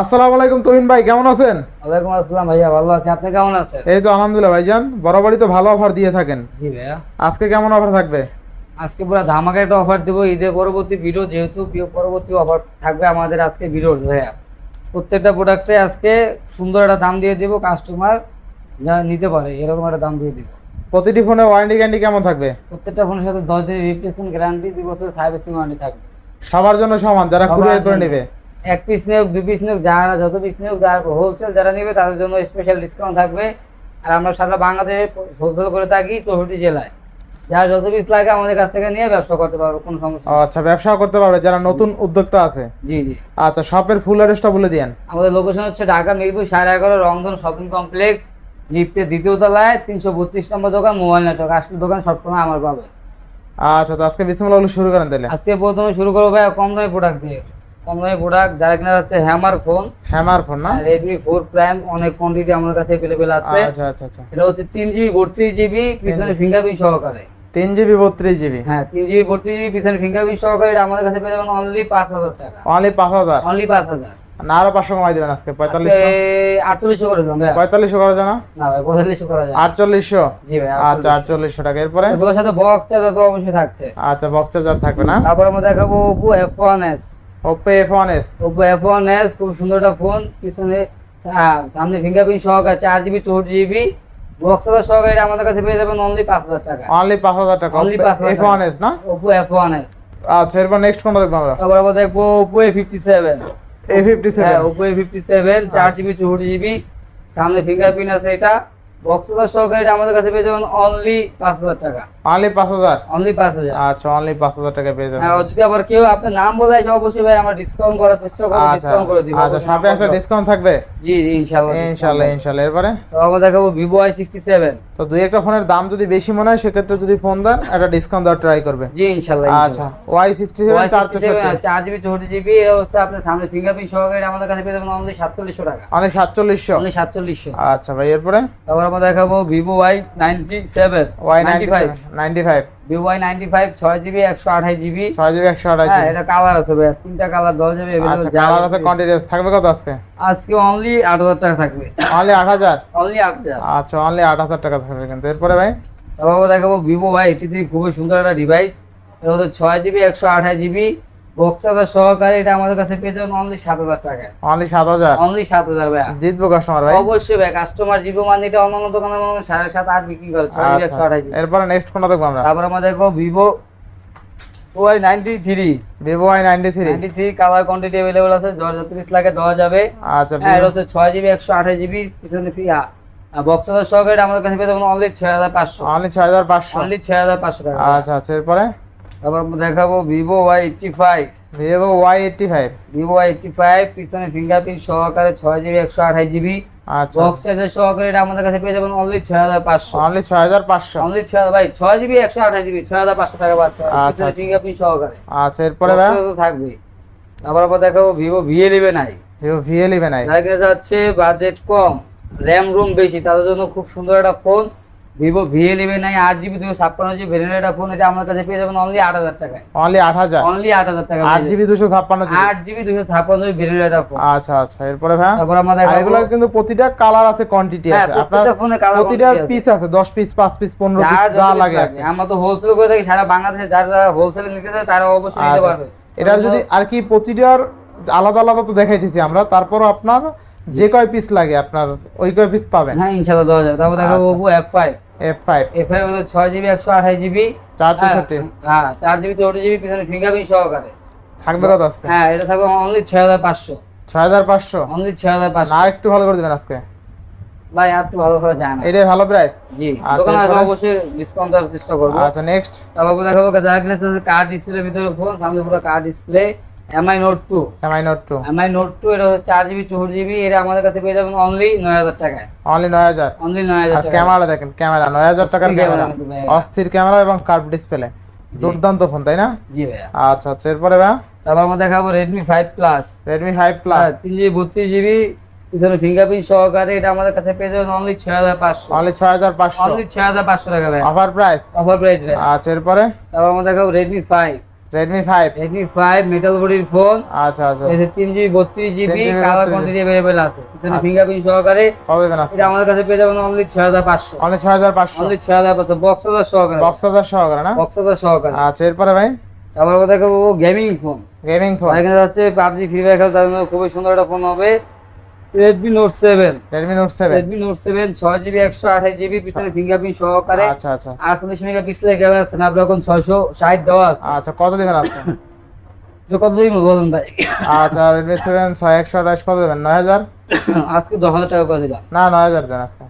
আসসালামু আলাইকুম তুহিন ভাই কেমন আছেন? ওয়ালাইকুম আসসালাম ভাইয়া ভালো আছি। আপনি কেমন আছেন? এই তো আলহামদুলিল্লাহ ভাইজান বরাবরই তো ভালো অফার দিয়ে থাকেন। জি ভাইয়া। আজকে কেমন অফার থাকবে? আজকে পুরো ধামাকা একটা অফার দেবো ঈদের পরবর্তী ভিডিও যেহেতু পরবর্তী অফার থাকবে আমাদের আজকে ভিডিও ভাইয়া। প্রত্যেকটা প্রোডাক্টে আজকে সুন্দর একটা দাম দিয়ে দেবো কাস্টমার যা নিতে পারে এরকম একটা দাম দিয়ে দিব। প্রতিটি ফোনে ওয়ারেন্টি গ্যারান্টি কেমন থাকবে? প্রত্যেকটা ফোনের সাথে দশ দিনের রিপ্লেসমেন্ট গ্যারান্টি দুই বছরের সার্ভিসিং ওয়ারেন্টি থাকবে। সবার জন্য সমান যারা কুরিয়ার করে নেবে। এক পিস নিয়োগ দুই পিস নিয়োগ যারা যত পিস নিয়োগ যারা হোলসেল যারা নেবে তাদের জন্য স্পেশাল ডিসকাউন্ট থাকবে। আর আমরা সারা বাংলাদেশে হোলসেল করে থাকি চৌষট্টি জেলায়। যারা যত পিস লাগে আমাদের কাছ থেকে নিয়ে ব্যবসা করতে পারব কোনো সমস্যা আচ্ছা ব্যবসা করতে পারবে যারা নতুন উদ্যোক্তা আছে। জি জি। আচ্ছা শপের ফুল অ্যাড্রেসটা বলে দিয়েন। আমাদের লোকেশন হচ্ছে ঢাকা মিরপুর সাড়ে এগারো রংধন শপিং কমপ্লেক্স লিফটের দ্বিতীয় তলায় তিনশো বত্রিশ নম্বর দোকান মোবাইল নেটওয়ার্ক আসলে দোকান সবসময় আমার পাবে। আচ্ছা তো আজকে বিসমিল্লাহ শুরু করেন তাহলে। আজকে প্রথমে শুরু করব ভাই কম দামি প্রোডাক্ট দিয়ে। কম দামি প্রোডাক্ট যারা কিনা আছে হ্যামার ফোন হ্যামার ফোন না? রেডমি ফোর প্রাইম অনেক কোয়ান্টিটি আমাদের কাছে অ্যাভেলেবেল আছে। আচ্ছা আচ্ছা আচ্ছা। এটা হচ্ছে তিন জিবি বত্রিশ জিবি পিছনে ফিঙ্গারপ্রিন্ট সহকারে। তিন জিবি বত্রিশ জিবি হ্যাঁ তিন জিবি বত্রিশ জিবি পিছনে ফিঙ্গারপ্রিন্ট সহকারে এটা আমাদের কাছে পেয়ে যাবেন অনলি পাঁচ হাজার টাকা। অনলি পাঁচ হাজার? অনলি পাঁচ হাজার। না আরও পাঁচশো কমাই দেবেন আজকে পঁয়তাল্লিশশো? আটচল্লিশশো করে ভাইয়া। পঁয়তাল্লিশশো করা যায় না? না ভাই পঁয়তাল্লিশশো করা যায়। আটচল্লিশশো? জি ভাই আচ্ছা আটচল্লিশশো। টাকা। এরপরে? এগুলোর সাথে বক্স চার্জার তো অবশ্যই থাকছে। আচ্ছা বক্স চার্জার থাকবে না? তারপর আমরা দেখাবো Oppo F one S one S Oppo F one S খুব সুন্দর একটা ফোন পিছনে সামনে ফিঙ্গারপ্রিন্ট সহকারে চার জিবি চৌষট্টি জিবি বক্স চার্জার সহকারে আমাদের কাছে পেয়ে যাবেন অনলি পাঁচ হাজার টাকা অনলি পাঁচ হাজার টাকা। Only 5,000 এফ ওয়ান এস না? এফ ওয়ান এস আচ্ছা এরপর নেক্সট কোনটা দেখব আমরা। তারপর আমরা দেখব সেভেন এ ফিফটি হ্যাঁ চার জিবি চৌষট্টি জিবি সামনে ফিঙ্গারপ্রিন্ট আছে এটা। বক্স সহকারে আমাদের কাছে পেয়ে যাবেন অনলি পাঁচ হাজার টাকা। অনলি পাঁচ হাজার? অনলি পাঁচ হাজার। আচ্ছা অনলি টাকা পেয়ে যাবেন। হ্যাঁ যদি আবার কেউ আপনার নাম বলে আসে অবশ্যই ভাই আমরা ডিসকাউন্ট করার চেষ্টা করব আচ্ছা ডিসকাউন্ট করে দিব আচ্ছা সবে একটা ডিসকাউন্ট থাকবে? জি ইনশাআল্লাহ ইনশাআল্লাহ ইনশাআল্লাহ। এরপরে? তো আমরা দেখাবো Vivo দুই একটা ফোনের দাম যদি বেশি মনে হয় সেক্ষেত্রে যদি ফোন ডিসকাউন্ট দেওয়ার ট্রাই করবে। জি ইনশাআল্লাহ আচ্ছা y67 4GB 64GB এটা হচ্ছে আপনার সামনে ফিঙ্গারপ্রিন্ট সহকারে আমাদের কাছে পেয়ে যাবেন অনলি 4700 টাকা। অনলি 4700 অনলি 4700 আচ্ছা ভাই এরপরে? তারপর আমরা দেখাবো Vivo i97 y95 95 V Y ninety five ছয় জিবি একশো আঠাশ জিবি ছয় জিবি একশো আঠাশ হ্যাঁ এটা কালার আছে ভাই তিনটা কালার দেওয়া যাবে কালার আছে। থাকবে কত আজকে? আজকে অনলি আট হাজার টাকা থাকবে। অনলি আট হাজার? অনলি আচ্ছা অনলি আট হাজার টাকা থাকবে কিন্তু। এরপরে ভাই? তারপর দেখাবো ভিভো ভাই এটি খুবই সুন্দর একটা ডিভাইস ছয় জিবি একশো আঠাশ জিবি বক্সাদার সহকারে এটা আমাদের কাছে পেয়ে যাবেন অনলি সাত হাজার টাকা। অনলি সাত হাজার? অনলি সাত হাজার ভাই জিতবো কাস্টমার ভাই? অবশ্যই ভাই কাস্টমার জিবো মানে এটা অন্যান্য দোকানে মনে হয় সাড়ে সাত আট বিক্রি করে ছয় জিবি আচ্ছা, একশো আঠাশ জিবি এরপরে নেক্সট দেখব আমরা? তারপর আমরা দেখব Vivo Y ninety three Vivo Y ninety three ninety three colour quantity available আছে যত পিস লাগে দেওয়া যাবে। আচ্ছা হ্যাঁ এটা হচ্ছে ছয় জিবি একশো আঠাশ জিবি পিছনে বক্সাদার সহকারে এটা আমাদের কাছে পেয়ে যাবেন অনলি ছয় হাজার পাঁচশো। অনলি ছয় হাজার পাঁচশো। অনলি ছয় হাজার পাঁচশো টাকা। আচ্ছা আচ্ছা। এরপরে? তারপর আমরা দেখাবো Vivo Y eighty five Vivo Y eighty five Vivo Y eighty five পিছনে ফিঙ্গারপ্রিন্ট সহকারে ছয় জিবি একশো আঠাশ জিবি আচ্ছা। বক্স চার্জার সহকারে এটা আমাদের কাছে পেয়ে যাবেন অনলি ছয় হাজার পাঁচশো। অনলি ছয় হাজার পাঁচশো। অনলি ছয় ভাই ছয় জিবি একশো আঠাশ জিবি ছয় হাজার পাঁচশো টাকা পাচ্ছে। আচ্ছা, পিছনে আচ্ছা। ফিঙ্গারপ্রিন্ট সহকারে। আচ্ছা এরপরে তারপর দেখাবো Vivo V eleven I Vivo V eleven I যারা কিনা যাচ্ছে বাজেট কম র্যাম রুম বেশি তাদের জন্য খুব সুন্দর একটা phone Vivo V eleven I আট জিবি দুশো ছাপ্পান্ন জিবি ভ্যারিয়েন্ট ফোন এটা আমার কাছে পেয়ে যাবেন অনলি আট হাজার টাকায়। অনলি আট হাজার? অনলি আট হাজার টাকা আট জিবি দুশো ছাপ্পান্ন আট জিবি দুশো ছাপ্পান্ন জিবি ফোন আচ্ছা আচ্ছা এরপরে ভাই তারপর এগুলোর কিন্তু প্রতিটা কালার আছে কোয়ান্টিটি হ্যাঁ, আছে। ফোনে কালার প্রতিটা পিস আছে। দশ পিস পাঁচ পিস পনেরো পিস যা লাগে আছে। আমরা তো হোলসেল করে থাকি সারা বাংলাদেশে যারা যারা হোলসেলে নিতে চায় তারা অবশ্যই নিতে আচ্ছা, পারবে। এটার যদি আর কি প্রতিটার আলাদা আলাদা তো দেখাইতেছি আমরা তারপরও আপনার যে কয় পিস লাগে আপনার ওই কয় পিস পাবেন? হ্যাঁ ইনশাআল্লাহ দেওয়া যাবে। তারপর আচ্ছা। Oppo F five F five F five হলো ছয় জিবি একশো আঠাশ জিবি চার চৌষট্টি হ্যাঁ চার জিবি চৌষট্টি জিবি পিছনে ফিঙ্গারপ্রিন্ট সহকারে। থাকবে কত আজকে? হ্যাঁ এটা থাকবে অনলি ছয় হাজার পাঁচশো। ছয় হাজার পাঁচশো? অনলি ছয় হাজার না পাঁচশো। আর একটু ভালো করে দিবেন আজকে। ভাই আর তো ভালো করা যায় না এটাই ভালো প্রাইস জি আচ্ছা, দোকানে আসলে অবশ্যই ডিসকাউন্ট দেওয়ার চেষ্টা করব। আচ্ছা নেক্সট তারপর দেখাবো যারা কিনা কার ডিসপ্লের ভিতরে ফোন সামনে পুরো কার display MI note two MI note two MI note two এটা হচ্ছে চার জিবি চৌর জিবি এটা আমাদের কাছে পেয়ে যাবেন অনলি নয় হাজার টাকায়। অনলি নয় হাজার? অনলি নয় হাজার ক্যামেরা দেখেন ক্যামেরা নয় হাজার টাকার ক্যামেরা অস্থির ক্যামেরা এবং কার্ভ ডিসপ্লে দুর্দান্ত ফোন তাই না? জি ভাইয়া। আচ্ছা আচ্ছা এরপরে ভাইয়া? তারপর আমরা দেখাবো Redmi five plus Redmi five plus তিন জিবি বত্রিশ জিবি পিছনে ফিঙ্গারপ্রিন্ট সহকারে এটা আমাদের কাছে পেয়ে যাবেন অনলি 6500 অনলি 6500 অনলি 6500 টাকা ভাই অফার প্রাইস অফার প্রাইস ভাই আচ্ছা এরপরে? তারপর আমরা দেখাবো Redmi five Redmi 5 Redmi 5 metal body phone আচ্ছা আচ্ছা। এতে 3GB 32GB 32 GB colour quantity available আছে। পিছনে ফিঙ্গারপ্রিন্ট সহকারে। কবে আছে। এটা আমাদের কাছে পেয়ে যাবেন অনলি 6500 অনলি 6500 অনলি 6500 বক্স হাজার সহকারে। বক্স হাজার সহকারে না? বক্স হাজার সহকারে। আচ্ছা এরপরে ভাই? তারপর কথা গেমিং ফোন গেমিং ফোন এখানে আছে পাবজি ফ্রি ফায়ার খেলার জন্য খুবই সুন্দর একটা ফোন হবে। Redmi note seven Redmi note seven Redmi note seven ছয় জিবি একশো আঠাশ জিবি পিছনে ফিঙ্গারপ্রিন্ট সহকারে। আচ্ছা আচ্ছা। আটচল্লিশ মেগা পিক্সেলের ক্যামেরা স্ন্যাপড্রাগন ছয়শো ষাট দেওয়া আছে। আচ্ছা কত দেবেন আপনি? তো কত দিন বলুন ভাই? আচ্ছা ছয় একশো আঠাশ কত দেবেন? নয় হাজার? আজকে দশ হাজার টাকা করে দিলাম। না নয় হাজার দেন আজকে।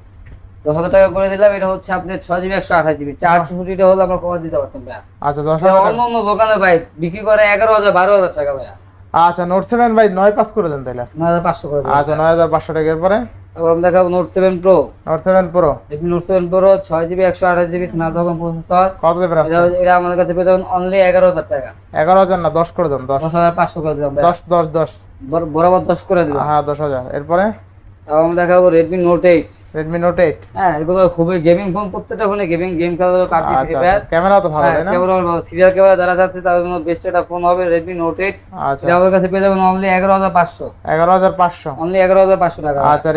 দশ হাজার টাকা করে দিলাম এটা হচ্ছে আপনার ছয় জিবি একশো আঠাশ জিবি চার চৌষট্টিটা হলে আমরা কমে দিতে পারতাম ভাইয়া। আচ্ছা দশ এটা হাজার অন্য অন্য দোকানে ভাই বিক্রি করে এগারো হাজার বারো হাজার টাকা ভাইয়া। আচ্ছা নোট সেভেন ভাই নয় পাস করে দেন তাহলে নয় হাজার পাঁচশো করে আচ্ছা নয় হাজার পাঁচশো টাকার পরে? তারপর আমরা দেখাবো note seven pro note seven pro Redmi note seven pro ছয় জিবি একশো আঠাশ জিবি স্ন্যাপড্রাগন প্রসেসর কত দেবেন এটা এটা আমাদের কাছে পেয়ে যাবেন অনলি এগারো হাজার টাকা। এগারো হাজার না দশ করে দেন দশ। হাজার পাঁচশো করে দিলাম। দশ দশ দশ। বর- বরাবর দশ করে দিলাম। হ্যাঁ দশ হাজার। এরপরে? তারপর আমরা দেখাবো Redmi note eight Redmi note eight হ্যাঁ এগুলো খুবই গেমিং ফোন প্রত্যেকটা ফোনে গেমিং গেম খেলা ক্যামেরা তো ভালো তাই না? সিরিয়াল ক্যামেরা যারা যাচ্ছে তাদের জন্য বেস্ট একটা ফোন হবে রেডমি নোট এইট আচ্ছা। এটা আমাদের কাছে পেয়ে যাবেন অনলি এগারো হাজার পাঁচশো। এগারো হাজার পাঁচশো। অনলি এগারো হাজার পাঁচশো টাকা। আচ্ছা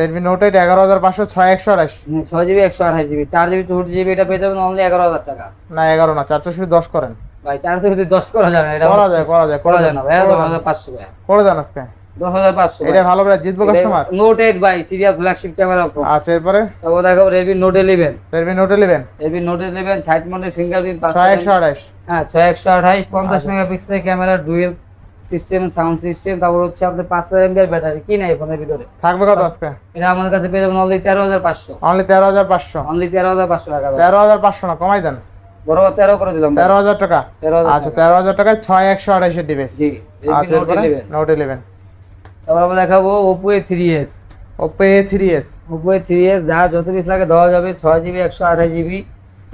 ছয় জিবি একশো আঠাশ জিবি চার জিবি চৌষট্টি জিবি এটা পেয়ে যাবেন অনলি এগারো হাজার টাকা। না এগারো না চারশো শুধু দশ করেন। ভাই চারশো যদি দশ করা যাবে এটা করা যায় করা যায় করা যায় না ভাই। করে দেন আজকে। দশ হাজার পাঁচশো এটা ভালো জিতবো কাস্টমার নোট এইট ভাই সিরিয়াল ফ্ল্যাগশিপ ক্যামেরা ফোন আচ্ছা এরপরে? তারপর ফিঙ্গারপ্রিন্ট হ্যাঁ আচ্ছা। মেগাপিক্সেলের camera dual system sound system তারপর হচ্ছে ব্যাটারি। কি নাই ফোনের ভিতরে? থাকবে কত আজকে? এটা আমাদের কাছে পেয়ে যাবেন অনলি তেরো হাজার পাঁচশো। অনলি তেরো হাজার পাঁচশো। অনলি তেরো হাজার পাঁচশো টাকা ভাই। তেরো হাজার পাঁচশো না কমাই দেন। করে দিলাম টাকা? আচ্ছা টাকায় ডিভাইস জি আচ্ছা নোট এরপরে? ইলেভেন নোট ইলেভেন তারপর আমরা দেখাবো Oppo A three S Oppo A three S Oppo A three S যা যত পিস লাগে দেওয়া যাবে ছয় জিবি একশো আঠাশ জিবি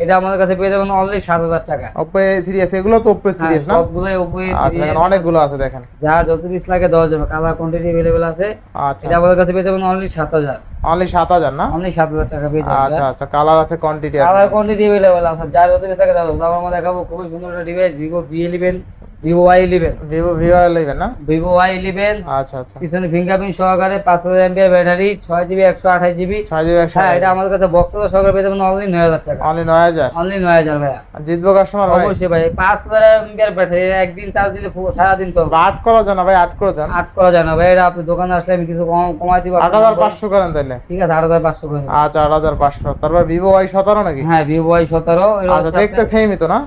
এটা আমাদের কাছে পেয়ে যাবেন অনলি সাত হাজার টাকা। ওপো এ থ্রি এস এগুলো তো ওপো থ্রি হ্যাঁ, না? সবগুলোই ওপো এ আচ্ছা দেখেন অনেকগুলো আছে দেখেন। যা যত পিস লাগে দেওয়া যাবে কালার কোয়ান্টিটি অ্যাভেলেবেল আছে। আচ্ছা এটা আমাদের কাছে পেয়ে যাবেন অনলি সাত হাজার। অনলি সাত হাজার না? অনলি সাত হাজার টাকা পেয়ে যাবেন আচ্ছা আচ্ছা কালার আছে কোয়ান্টিটি আছে। কালার কোয়ান্টিটি অ্যাভেলেবেল আছে। যা যত পিস লাগে দেওয়া যাবে আমরা দেখাবো খুবই সুন্দর একটা device V eleven Vivo Y eleven Vivo Vivo eleven না? ভিভো ওয়াই ইলেভেন আচ্ছা আচ্ছা। পিছনে ফিঙ্গারপ্রিন্ট সহকারে পাঁচ হাজার এমবিআর ব্যাটারি ছয় জিবি একশো আঠাশ জিবি ছয় জিবি একশো হ্যাঁ এটা আমাদের কাছে বক্স সহকারে পেয়ে যাবেন অনলি নয় হাজার টাকা। অনলি নয় হাজার? অনলি নয় হাজার ভাইয়া। জিতবো কাস্টমার অবশ্যই ভাই পাঁচ হাজার এমবিআর ব্যাটারি একদিন চার্জ দিলে পুরো সারাদিন চলবে। আট করা ভাই আট করে দেন। আট করা ভাই এটা আপনি দোকানে আসলে আমি কিছু কম কমাই দিব করেন তাহলে ঠিক আছে আট হাজার পাঁচশো করে আচ্ছা আট হাজার পাঁচশো। তারপর ভিভো নাকি? হ্যাঁ ভিভো এটা আচ্ছা দেখতে সেমই তো না?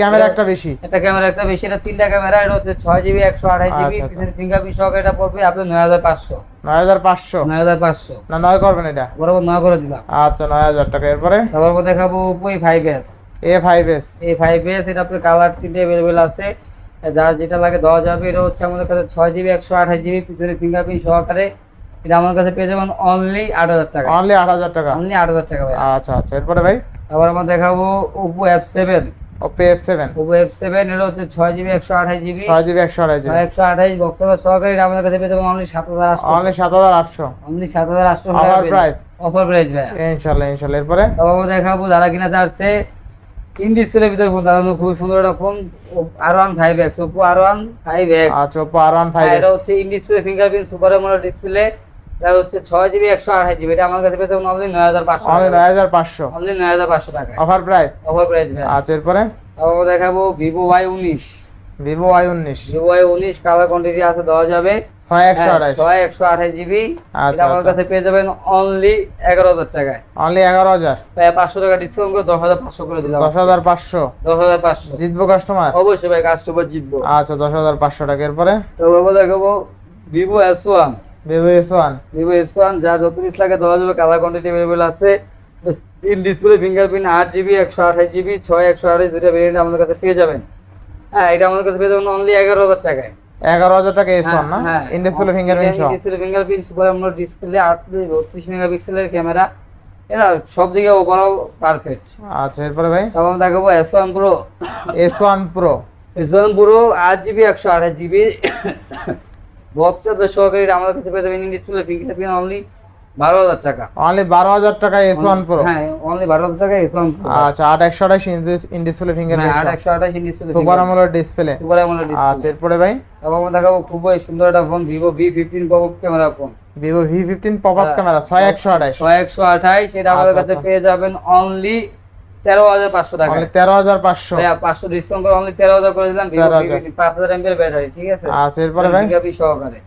ক্যামেরা একটা বেশি। এটা ক্যামেরা একটা বেশি এটা তিনটা ক্যামেরা এটা হচ্ছে ছয় জিবি একশো আঠাশ জিবি। পিছনে ফিঙ্গারপ্রিন্ট সহকারে এটা পড়বে আপনার নয় 9500 9500 না 9 করবেন এটা? বরাবর 9 করে দিলাম আচ্ছা 9000 টাকা। এরপরে? তারপর দেখাবো Oppo A5s A5s A5s এটা আপনার কালার তিনটে আছে। যার যেটা লাগে দেওয়া যাবে এটা হচ্ছে আমাদের কাছে 6 জিবি 128 জিবি পিছনে ফিঙ্গারপ্রিন্ট সহকারে। এটা আমার কাছে পেয়ে যাবেন অনলি 8000 টাকা। অনলি 8000 টাকা। অনলি 8000 টাকা আচ্ছা আচ্ছা। এরপরে ভাই? তারপর আমরা দেখাবো Oppo F7 Oppo F7 Oppo F7 এর হচ্ছে 6GB 128GB 6GB 128GB 128 box office সহকারী আমাদের কাছে পেতে পারবেন only 7800 only 7800 only 7800 offer price offer price ভাই এরপরে? দেখাবো যারা কিনা চাচ্ছে ইন ডিসপ্লে ফোন খুব সুন্দর একটা phone R one five X Oppo R one five X আচ্ছা ওপো আর ওয়ান ফাইভ এটা হচ্ছে in display fingerprint super AMOLED display এটা হচ্ছে ছয় জিবি একশো আঠাশ জিবি এটা আমার কাছে পেতে অনলি নয় হাজার পাঁচশো অনলি নয় হাজার পাঁচশো? অনলি নয় হাজার পাঁচশো টাকা। অফার প্রাইস অফার প্রাইস ভাই। আচ্ছা এরপরে? তারপর দেখাবো ভিভো ওয়াই উনিশ। ভিভো ওয়াই উনিশ। ভিভো ওয়াই উনিশ কালার কোয়ান্টিটি আছে দেওয়া যাবে। ছয় একশো হ্যাঁ, ছয় একশো আঠাশ জিবি আচ্ছা, এটা আমার আচ্ছা। কাছে পেয়ে যাবেন অনলি এগারো হাজার টাকায়। অনলি এগারো হাজার? ভাই পাঁচশো টাকা ডিসকাউন্ট করে দশ হাজার পাঁচশো করে দিলাম। দশ হাজার পাঁচশো? দশ হাজার পাঁচশো। জিতবো কাস্টমার অবশ্যই ভাই কাস্টমার জিতবো। আচ্ছা দশ হাজার পাঁচশো টাকা এরপরে? তো দেখাবো Vivo S one Vivo S one Vivo S one যার যত পিস লাগে দেওয়া যাবে কালার কোয়ান্টিটি অ্যাভেলেবল আছে। ইন ডিসপ্লে ফিঙ্গারপ্রিন্ট আট জিবি একশো আঠাশ জিবি ছয় একশো আঠাশ দুইটা ভেরিয়েন্ট আমাদের কাছে পেয়ে যাবেন। হ্যাঁ এটা আমাদের কাছে পেয়ে যাবেন অনলি এগারো হাজার টাকায়। এগারো হাজার টাকা এস ওয়ান না? হ্যাঁ। ইন্ডেক্সুলো ফিঙ্গারপ্রিন্ট ডিসপ্লে ফিঙ্গারপ্রিন্ট সুপার আমরা ডিসপ্লে আটশো বত্রিশ মেগাপিক্সেলের ক্যামেরা এটা সব দিকে ওভারঅল পারফেক্ট আচ্ছা এরপরে ভাই? তারপর দেখাবো S one pro S one pro S one pro আট জিবি একশো আঠাশ জিবি বক্স চার্জার সহকারী আমাদের কাছে পেয়ে যাবেন ডিসপ্লে ফিঙ্গারপ্রিন্ট অনলি বারো হাজার টাকা। অনলি বারো হাজার টাকা এস ওয়ান প্রো হ্যাঁ অনলি বারো হাজার টাকা এস ওয়ান আচ্ছা আট একশো আঠাশ ইন ডিসপ্লে হ্যাঁ আট একশো আঠাশ inch super AMOLED display super AMOLED আচ্ছা এরপরে ভাই? তারপর আমরা দেখাবো খুবই সুন্দর একটা phone Vivo V fifteen pop camera phone Vivo V fifteen pop up. Camera ছয় একশো আঠাশ। ছয় একশো আঠাইশ এটা আমাদের আচ্ছা, কাছে আচ্ছা। পেয়ে যাবেন অনলি তেরো হাজার পাঁচশো টাকা। তেরো হাজার পাঁচশো। পাঁচশো ডিসকাউন্ট করে অনলি তেরো হাজার করে দিলাম পাঁচ হাজার ব্যাটারি ঠিক আছে? আচ্ছা এরপরে মেগাপি সহকারে।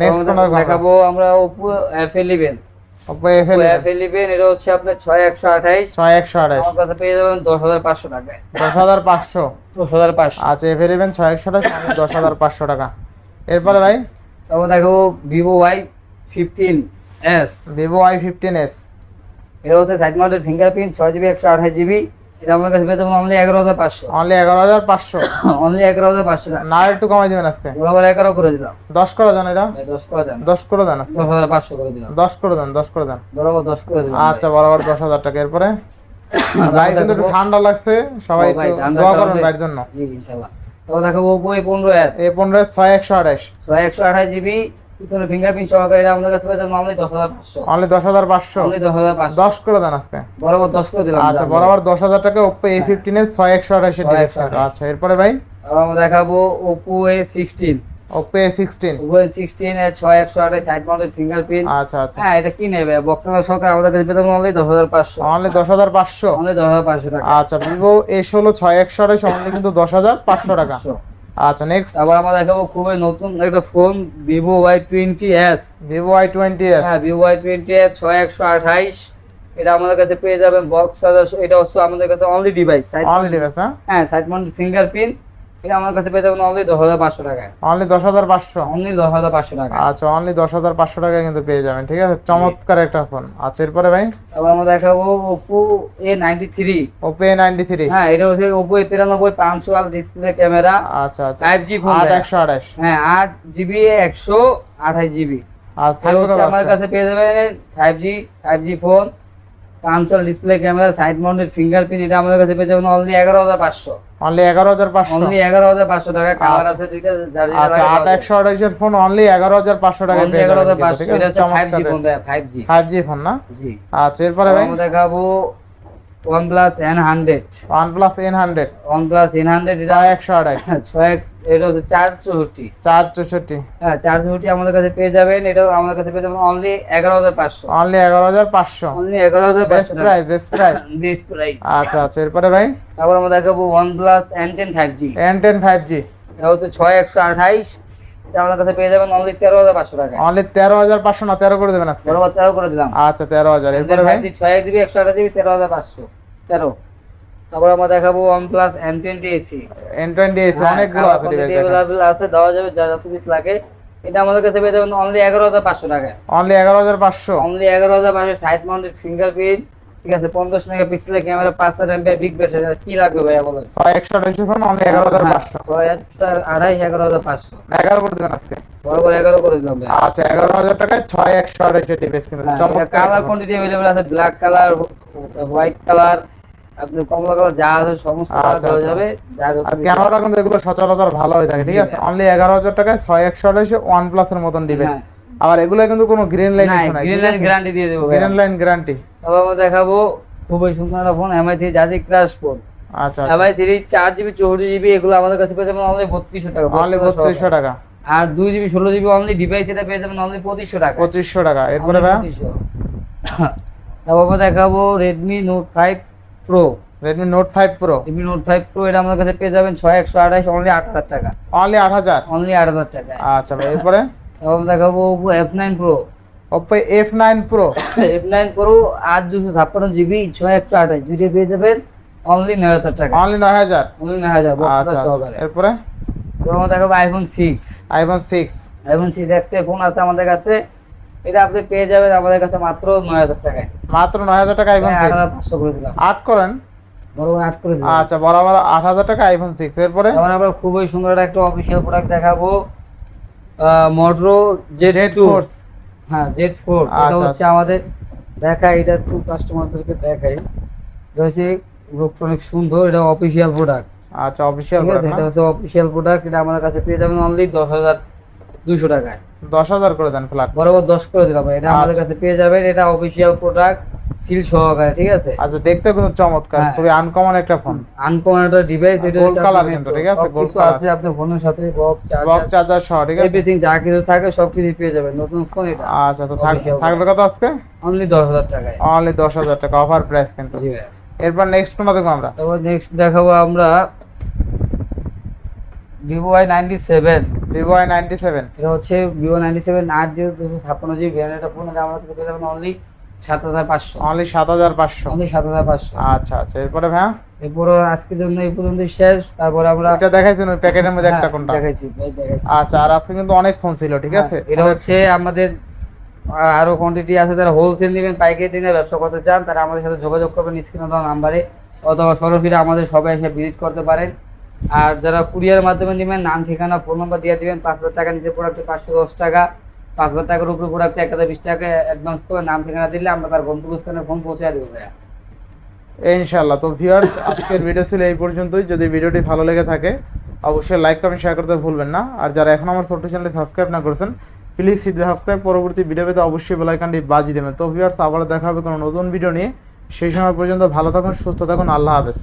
নেক্সট কোন তারপর দেখাবো আমরা Oppo F eleven Oppo F eleven এটা হচ্ছে আপনার ছয় একশো আঠাইশ। ছয় একশো আঠাশ আমার কাছে পেয়ে যাবেন দশ হাজার পাঁচশো টাকায়। দশ হাজার পাঁচশো। দশ হাজার পাঁচশো। আচ্ছা এফ ইলেভেন ছয় একশো দশ হাজার পাঁচশো টাকা। এরপরে ভাই? তারপর দেখাবো Vivo Y fifteen S Vivo I fifteen S এটা হচ্ছে সাইড মাউন্টেড ফিঙ্গারপ্রিন্ট ছয় জিবি একশো আঠাশ জিবি এটা আমার কাছে যাবেন অনলি এগারো হাজার পাঁচশো। অনলি এগারো হাজার পাঁচশো। অনলি এগারো হাজার পাঁচশো। না একটু কমাই দিবেন আজকে। বরাবর এগারো করে দিলাম। দশ করে দেন এটা। দশ করে দেন। দশ করে দেন দশ হাজার পাঁচশো করে দিলাম। দশ করে দেন দশ করে দেন। বরাবর দশ করে দিলাম আচ্ছা বরাবর দশ হাজার টাকা। এরপরে? ভাই কিন্তু একটু ঠান্ডা লাগছে। সবাই একটু দোয়া করবেন ভাইয়ের জন্য। জি ইনশাল্লাহ। তারপর দেখাবো ওপো এ পনেরো এস এ পনেরো ছয় একশো আঠাশ। ছয় একশো আঠাশ জিবি পিছনে ফিঙ্গারপ্রিন্ট সহকারে আমাদের কাছে অনলি অনলি অনলি করে দেন আজকে। বরাবর দশ করে দিলাম। আচ্ছা বরাবর দশ হাজার টাকা এর 6128 আচ্ছা এরপরে ভাই? আমরা দেখাবো এর সাইড মাউন্টেড ফিঙ্গারপ্রিন্ট আচ্ছা আচ্ছা। হ্যাঁ এটা কি নেবে? বক্স সহকারে আমাদের কাছে অনলি অনলি অনলি টাকা। আচ্ছা অনলি কিন্তু দশ হাজার পাঁচশো টাকা। পাঁচশো। আচ্ছা নেক্সট আবার আমরা দেখাবো খুবই নতুন একটা phone Vivo Y twenty S Vivo Y twenty S হ্যাঁ ভিভো ওয়াই টোয়েন্টি এস ছয় একশো আঠাইশ। এটা আমাদের কাছে পেয়ে যাবেন বক্স এটা হচ্ছে আমাদের কাছে অনলি ডিভাইস অনলি ডিভাইস হ্যাঁ? হ্যাঁ সাইড মাউন্ট ফিঙ্গারপ্রিন্ট এটা আমার কাছে পেয়ে যাবেন অনলি দশ হাজার পাঁচশো টাকায়। অনলি দশ হাজার পাঁচশো? অনলি দশ হাজার পাঁচশো টাকা আচ্ছা অনলি দশ হাজার পাঁচশো টাকা কিন্তু পেয়ে যাবেন ঠিক আছে? চমৎকার একটা ফোন আচ্ছা এরপরে ভাই? তারপর আমরা দেখাবো ওপো এ নাইনটি থ্রি হ্যাঁ এটা হচ্ছে এ তিরানব্বই পাঁচশোয়াল ডিসপ্লে ক্যামেরা আচ্ছা আচ্ছা। ফাইভ জি ফোন আট একশো আঠাশ। হ্যাঁ আট জিবি একশো আঠাশ জিবি আর থাকবে আমার কাছে পেয়ে যাবেন five G five G phone পাঁচশো display camera side mounted fingerprint এটা আমাদের কাছে পেয়ে যাবেন অনলি এগারো হাজার পাঁচশো। অনলি এগারো হাজার পাঁচশো? অনলি এগারো হাজার পাঁচশো টাকা কালার আছে দুইটা আছে আচ্ছা লাগে আট একশো আঠাশের ফোন অনলি এগারো হাজার পাঁচশো টাকা পেয়ে এগারো হাজার পাঁচশো এটা হচ্ছে five G phone five G five G phone না? জি। আচ্ছা এরপরে ভাই? আমরা দেখাবো OnePlus N100 OnePlus N100 OnePlus N100 এটা 128 এটা হচ্ছে 464 464 হ্যাঁ 464 আমাদের কাছে পেয়ে যাবেন। এটা আমাদের কাছে পেয়ে যাবেন only 11500 only 11500 only 11500 best price best price price আচ্ছা আচ্ছা এরপরে ভাই? তারপর আমরা দেখাবো OnePlus N10 5G N10 5G এটা হচ্ছে 6128 আপনার কাছে পেয়ে যাবেন অনলি তেরো হাজার পাঁচশো টাকা অনলি তেরো হাজার পাঁচশো তেরো করে তেরো করে আচ্ছা তেরো হাজার। ছয় জিবি একশো জিবি তেরো হাজার পাঁচশো। তেরো। আমরা দেখাবো one plus AC twenty AC আছে লাগে। এটা আমাদের কাছে পেয়ে যাবেন অনলি এগারো হাজার পাঁচশো টাকা অনলি এগারো হাজার পাঁচশো। অনলি এগারো হাজার পাঁচশো মাউন্টেড ফিঙ্গারপ্রিন্ট ঠিক আছে পঞ্চাশ মেগাপিক্সেলের ক্যামেরা পাঁচ হাজার এমপি বিগ ব্যাটারি কি লাগবে ভাইয়া বলো ছয় একশো আঠাশের ফোন অনলি এগারো হাজার পাঁচশো ছয় হাজার আড়াই এগারো হাজার পাঁচশো এগারো করে দেবেন আজকে বরাবর এগারো করে দিলাম ভাইয়া আচ্ছা এগারো হাজার টাকায় ছয় একশো আঠাশের ডিভাইস কিন্তু চমৎকার কালার একটা phone। কোয়ান্টিটি अवेलेबल আছে ব্ল্যাক কালার হোয়াইট কালার আপনি কমলা কালার যা আছে সমস্ত কালার আচ্ছা, পাওয়া আচ্ছা। যাবে যা যত আর পিস ক্যামেরা কিন্তু এগুলো সচরাচর ভালো হয়ে থাকে ঠিক আছে অনলি এগারো হাজার টাকায় ছয় একশো আঠাশে ওয়ান প্লাসের মতন ডিভাইস হ্যাঁ। আবার এগুলো কিন্তু কোনো গ্রিন লাইন নাই গ্রিন লাইন গ্যারান্টি দিয়ে দেবো। গ্রিন লাইন গ্যারান্টি তারপর আমরা দেখাবো খুবই সুন্দর একটা ফোন এমআই থ্রি জাদি ক্রাশ ফোন আচ্ছা আচ্ছা। এমআই থ্রি চার জিবি চৌষট্টি জিবি এগুলো আমাদের কাছে পেয়ে যাবেন অনলি বত্রিশশো টাকা অনলি বত্রিশশো টাকা। আর দুই জিবি ষোলো জিবি অনলি ডিভাইস এটা পেয়ে যাবেন অনলি পঁচিশশো টাকা। পঁচিশশো টাকা। এরপরে Only ভাই? 2500 তারপর আমরা দেখাবো Redmi note five pro Redmi note five pro Redmi note five pro এটা আমাদের কাছে পেয়ে যাবেন ছয় একশো আঠাশ অনলি আট হাজার টাকা। অনলি আট হাজার? অনলি আট হাজার টাকা আচ্ছা ভাই এরপরে? এবং দেখাবো Oppo F nine pro Oppo F nine pro F nine pro আট দুশো ছাপ্পান্ন জিবি ছয় একশো আঠাশ দুইটা পেয়ে যাবেন অনলি নয় হাজার টাকা অনলি নয় হাজার অনলি নয় হাজার। সহকারে এরপরে এবং দেখাবো iPhone six iPhone six iPhone six একটা ফোন আছে আমাদের কাছে এটা আপনি পেয়ে যাবেন আমাদের কাছে মাত্র নয় হাজার টাকায় মাত্র নয় হাজার টাকা আইফোন সিক্স পাঁচশো করে দিলাম আট করেন আট করে দিলাম আচ্ছা বরাবর আট হাজার টাকা আইফোন সিক্স এরপরে আমরা খুবই সুন্দর একটা অফিসিয়াল প্রোডাক্ট দেখাবো মোটরো জেড টু ফোর্স হ্যাঁ জেড ফোর এটা আচ্ছা, হচ্ছে আমাদের দেখাই এটা একটু কাস্টমারদেরকে দেখাই। এটা হচ্ছে ইলেকট্রনিক সুন্দর এটা অফিসিয়াল প্রোডাক্ট আচ্ছা অফিসিয়াল আছে এটা হচ্ছে অফিসিয়াল প্রোডাক্ট এটা আমাদের কাছে পেয়ে যাবেন অনলি দশ হাজার দুশো টাকায়। দশ হাজার করে দেন ফ্ল্যাট বরাবর দশ করে দিলাম এটা আমাদের আচ্ছা। কাছে পেয়ে যাবেন এটা অফিসিয়াল প্রোডাক্ট সিল সহকারে ঠিক আছে? আচ্ছা দেখতে কিন্তু চমৎকার হ্যাঁ। খুবই আনকমন একটা ফোন আনকমন একটা ডিভাইস এটা হচ্ছে আপনার কিন্তু, ঠিক আছে? সবকিছু color। আছে আপনার ফোনের সাথে বক্স চার্জার চার্জার সহ ঠিক আছে? এভরিথিং যা কিছু থাকে সবকিছু পেয়ে যাবেন। নতুন ফোন এটা। আচ্ছা তো থাক- Official থাকবে কত আজকে? অনলি দশ হাজার টাকায়। অনলি দশ হাজার টাকা অফার প্রাইস কিন্তু। জি ভাই এরপর নেক্সট কোনটা দেখব আমরা। তারপর নেক্সট দেখাবো আমরা Vivo I ninety seven Vivo I ninety seven এটা হচ্ছে ভিভো নাইনটি সেভেন আট জিরো দুশো ছাপ্পান্ন জিবি ভ্যারিয়েন্টের ফোন আমার কাছে পেয়ে যাবেন অনলি সাত হাজার পাঁচশো। অনলি সাত হাজার পাঁচশো। অনলি সাত হাজার পাঁচশো। আচ্ছা আচ্ছা। এরপরে আজকের জন্য এই পর্যন্ত শেষ। তারপরে আমরা এটা দেখাইছেন ওই প্যাকেটের মধ্যে একটা হ্যাঁ, কোনটা? দেখাইছি দেখাইছি। আচ্ছা আর আজকে কিন্তু অনেক ফোন ছিল ঠিক আছে? হ্যাঁ, এটা হচ্ছে আমাদের আরও কোয়ান্টিটি আছে যারা হোলসেল নেবেন পাইকারি দিনে ব্যবসা করতে চান তারা আমাদের সাথে যোগাযোগ করবেন স্ক্রিনে দেওয়া নাম্বারে অথবা সরাসরি আমাদের সবাই এসে ভিজিট করতে পারেন। আর যারা কুরিয়ার মাধ্যমে নেবেন নাম ঠিকানা ফোন নাম্বার দিয়ে দিবেন পাঁচ হাজার টাকা নিচে প্রোডাক্টে পাঁচশো দশ টাকা। পাঁচ হাজার টাকার উপরে প্রোডাক্টে এক হাজার বিশ টাকা অ্যাডভান্স করে নাম ঠিকানা দিলে আমরা তার গন্তব্যস্থানে ফোন পৌঁছে দেবো ভাইয়া। ইনশাল্লাহ তো ভিউয়ার্স আজকের ভিডিও ছিল এই পর্যন্তই। যদি ভিডিওটি ভালো লেগে থাকে, অবশ্যই লাইক কমেন্ট শেয়ার করতে ভুলবেন না। আর যারা এখন আমার ছোট্ট চ্যানেলটি সাবস্ক্রাইব না করেছেন প্লিজ সাবস্ক্রাইব পরবর্তী ভিডিও পেতে অবশ্যই বেলাইকানটি বাজি দেবেন। তো ভিউয়ার্স আবার দেখা হবে কোনো নতুন ভিডিও নিয়ে। সেই সময় পর্যন্ত ভালো থাকুন, সুস্থ থাকুন। আল্লাহ হাফেজ।